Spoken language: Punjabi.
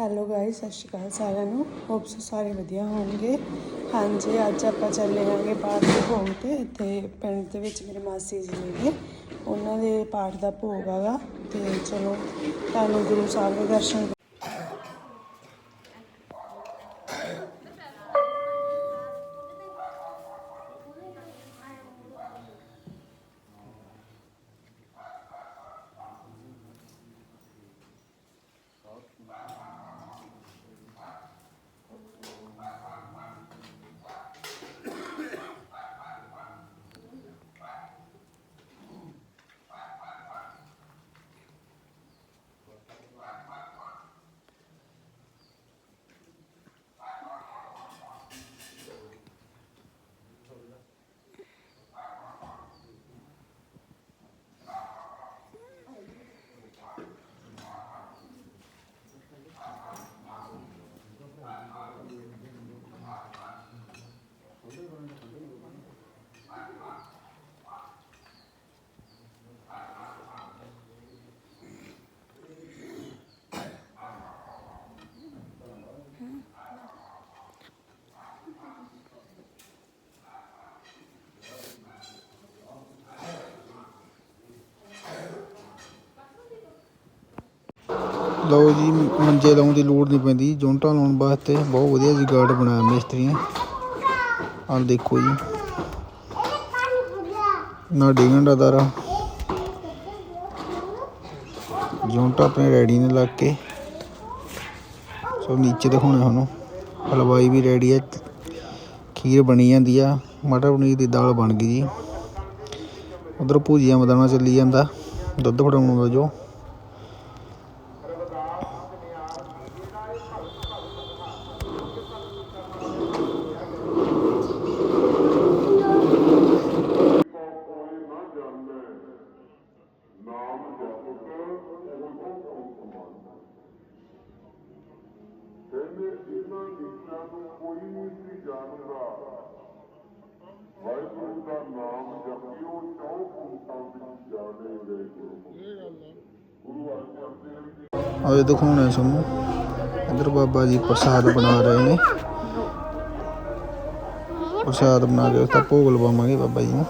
ਹੈਲੋ ਗਾਇਸ ਸਤਿ ਸ਼੍ਰੀ ਅਕਾਲ ਸਾਰਿਆਂ ਨੂੰ। ਹੋਪਸ ਸਾਰੇ ਵਧੀਆ ਹੋਣਗੇ। ਹਾਂਜੀ, ਅੱਜ ਆਪਾਂ ਚੱਲੇ ਆਂਗੇ ਪਾਠ ਦੇ ਭੋਗ ਤੇ। ਇੱਥੇ ਪਿੰਡ ਦੇ ਵਿੱਚ ਮੇਰੇ ਮਾਸੀ ਜੀ ਨੇ ਉਹਨਾਂ ਦੇ ਪਾਠ ਦਾ ਭੋਗ ਆਗਾ ਤੇ ਚਲੋ, ਤੁਹਾਨੂੰ ਗੁਰੂ ਸਾਹਿਬ ਦੇ ਦਰਸ਼ਨ ਲਓ ਜੀ, ਮੰਜੇ ਲਾਉਣ ਦੀ ਲੋੜ ਨਹੀਂ ਪੈਂਦੀ। ਜੁੰਟਾਂ ਲਾਉਣ ਵਾਸਤੇ ਬਹੁਤ ਵਧੀਆ ਜੀ ਗਾਰਡ ਬਣਾਇਆ ਮਿਸਤਰੀ ਨੇ ਆਹ ਦੇਖੋ ਜੀ। ਨਾ ਡਿਗਣ ਦਾ ਦਾਰਾ ਜੁੰਟਾਂ ਆਪਣੇ ਰੈਡੀ ਨੇ ਲੱਗ ਕੇ। ਸੋ ਨੀਚੇ ਦਿਖਾਉਣਾ ਤੁਹਾਨੂੰ। ਹਲਵਾਈ ਵੀ ਰੈਡੀ ਹੈ ਖੀਰ ਬਣੀ ਜਾਂਦੀ ਆ। ਮਟਰ ਪਨੀਰ ਦੀ ਦਾਲ ਬਣ ਗਈ ਜੀ। ਉਧਰ ਭੂਜੀਆ ਮਦਾਨਾ ਚੱਲੀ ਜਾਂਦਾ। ਦੁੱਧ ਫੜਾਉਣ ਦਾ ਜੋ ਕਹਿੰਦੇ ਇਹਨਾਂ ਨੀਚਾਂ ਨੂੰ ਕੋਈ ਨਹੀਂ ਸੀ ਜਾਣਦਾ ਵਾਹਿਗੁਰੂ ਦਾ ਨਾਮ ਜਪਿਓ ਚੌਂ ਪੁੰਤਾਂ ਵਿੱਚ ਜਾਣੇ ਗਏ ਗੁਰੂ ਗੁਰੂ ਅਰਜਨ ਦੇਵ ਜੀ ਆਏ ਦਿਖਾਉਣੇ ਸਾਨੂੰ ਇਧਰ ਬਾਬਾ ਜੀ ਪ੍ਰਸਾਦ ਬਣਾ ਰਹੇ ਨੇ। ਪ੍ਰਸਾਦ ਬਣਾ ਕੇ ਤਾਂ ਭੋਗ ਲਵਾਵਾਂਗੇ ਬਾਬਾ ਜੀ ਨੂੰ।